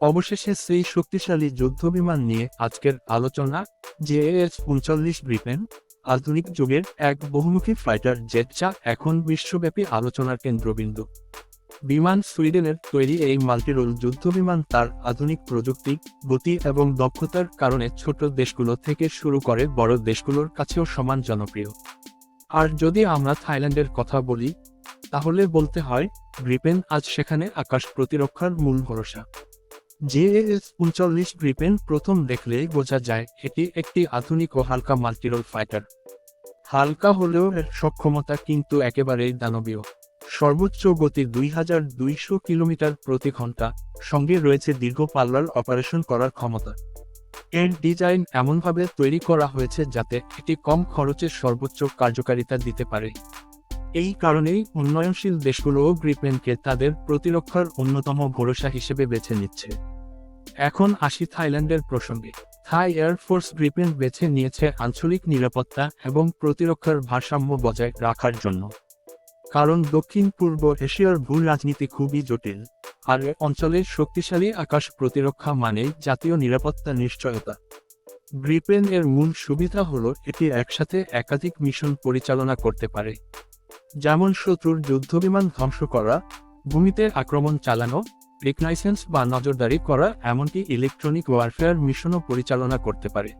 অবশেষে সেই শক্তিশালী যুদ্ধবিমান নিয়ে আজকের আলোচনা জেএস উনচল্লিশ গ্রিপেন আধুনিক যুগের এক বহুমুখী ফাইটার জেট যা এখন বিশ্বব্যাপী আলোচনার কেন্দ্রবিন্দু। বিমান সুইডেনের তৈরি এই মাল্টিরোল যুদ্ধবিমান তার আধুনিক প্রযুক্তি, গতি এবং দক্ষতার কারণে ছোট দেশগুলো থেকে শুরু করে বড় দেশগুলোর কাছেও সমান জনপ্রিয়। আর যদি আমরা থাইল্যান্ডের কথা বলি, তাহলে বলতে হয় গ্রিপেন আজ সেখানে আকাশ প্রতিরক্ষার মূল ভরসা। জেএস উনচল্লিশ গ্রিপেন প্রথম দেখলেই বোঝা যায় এটি একটি আধুনিক ও হালকা মাল্টিরোল ফাইটার। হালকা হলেও এর সক্ষমতা কিন্তু একেবারেই দানবীয়। সর্বোচ্চ গতি দুই হাজার দুইশো কিলোমিটার প্রতি ঘণ্টা, সঙ্গে রয়েছে দীর্ঘ পাল্লার অপারেশন করার ক্ষমতা। এর ডিজাইন এমনভাবে তৈরি করা হয়েছে যাতে এটি কম খরচে সর্বোচ্চ কার্যকারিতা দিতে পারে। এই কারণেই উন্নয়নশীল দেশগুলোও গ্রিপেনকে তাদের প্রতিরক্ষার অন্যতম ভরসা হিসেবে বেছে নিচ্ছে। এখন আসি থাইল্যান্ডের প্রসঙ্গে। থাই এয়ারফোর্স গ্রিপেন বেছে নিয়েছে আঞ্চলিক নিরাপত্তা এবং প্রতিরক্ষার ভারসাম্য বজায় রাখার জন্য। কারণ দক্ষিণ পূর্ব এশিয়ার ভূ রাজনীতি খুবই জটিল। আর অঞ্চলের শক্তিশালী আকাশ প্রতিরক্ষা মানেই জাতীয় নিরাপত্তা নিশ্চয়তা। গ্রিপেন এর মূল সুবিধা হল এটি একসাথে একাধিক মিশন পরিচালনা করতে পারে। যেমন শত্রুর যুদ্ধবিমান ধ্বংস করা, ভূমিতে আক্রমণ চালানো রিকনাইসেন্স বা নজরদারি করা এমনকি ইলেকট্রনিক ওয়ারফেয়ার মিশনও পরিচালনা করতে পারে।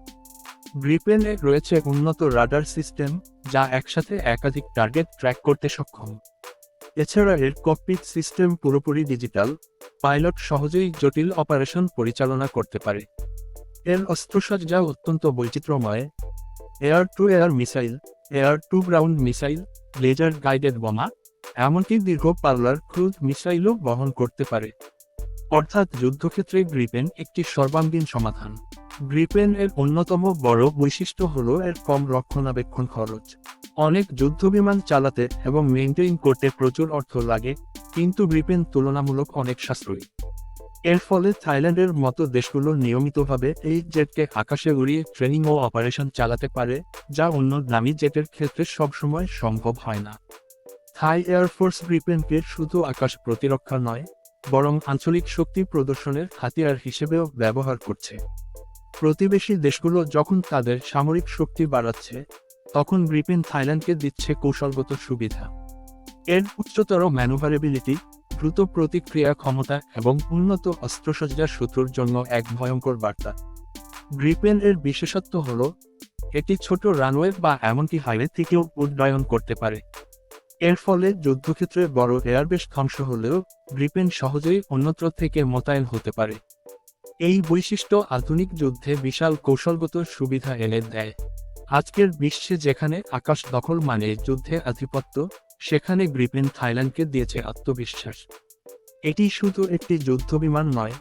গ্রিপেনে রয়েছে উন্নত রাডার সিস্টেম, যা একসাথে একাধিক টার্গেট ট্র্যাক করতে সক্ষম। এছাড়া এর ককপিট সিস্টেম পুরোপুরি ডিজিটাল পাইলট সহজেই জটিল অপারেশন পরিচালনা করতে পারে। এর অস্ত্রসজ্জা অত্যন্ত বৈচিত্র্যময়। Air to air missile air to ground missile laser guided বোমা এমনকি দীর্ঘ পাল্লার ক্রুজ মিসাইলও বহন করতে পারে। অর্থাৎ যুদ্ধক্ষেত্রে গ্রিপেন একটি সর্বাঙ্গীন সমাধান। গ্রিপেন এর অন্যতম বড় বৈশিষ্ট্য হল এর কম রক্ষণাবেক্ষণ খরচ। অনেক যুদ্ধবিমান চালাতে এবং মেনটেইন করতে প্রচুর অর্থ লাগে, কিন্তু গ্রিপেন তুলনামূলক অনেক সাশ্রয়ী। এর ফলে থাইল্যান্ডের মতো দেশগুলো নিয়মিতভাবে এই জেটকে আকাশে উড়িয়ে ট্রেনিং ও অপারেশন চালাতে পারে, যা অন্য দামি জেটের ক্ষেত্রে সবসময় সম্ভব হয় না। থাই এয়ারফোর্স গ্রিপেনকে শুধু আকাশ প্রতিরক্ষা নয়, বরং আঞ্চলিক শক্তি প্রদর্শনের হাতিয়ার হিসেবেও ব্যবহার করছে। প্রতিবেশী দেশগুলো যখন তাদের সামরিক শক্তি বাড়াচ্ছে, তখন গ্রিপেন থাইল্যান্ডকে দিচ্ছে কৌশলগত সুবিধা। এর উচ্চতর ম্যানুভারেবিলিটি, দ্রুত প্রতিক্রিয়া ক্ষমতা এবং উন্নত অস্ত্রসজ্জা শত্রুর জন্য এক ভয়ঙ্কর বার্তা। গ্রিপেন এর বিশেষত্ব হল, এটি ছোট রানওয়ে বা এমনকি হাইওয়ে থেকেও উড্ডয়ন করতে পারে। এর ফলে যুদ্ধক্ষেত্রে বড় এয়ারবেস ধ্বংস হলেও গ্রিপেন সহজেই অন্যত্র থেকে মোতায়েন হতে পারে। এই বৈশিষ্ট্য আধুনিক যুদ্ধে বিশাল কৌশলগত সুবিধা এনে দেয়। আজকের বিশ্বে যেখানে আকাশ দখল মানে যুদ্ধে আধিপত্য, সেখানে গ্রিপেন থাইল্যান্ডকে দিয়েছে আত্মবিশ্বাস। এটি শুধু একটি যুদ্ধবিমান নয়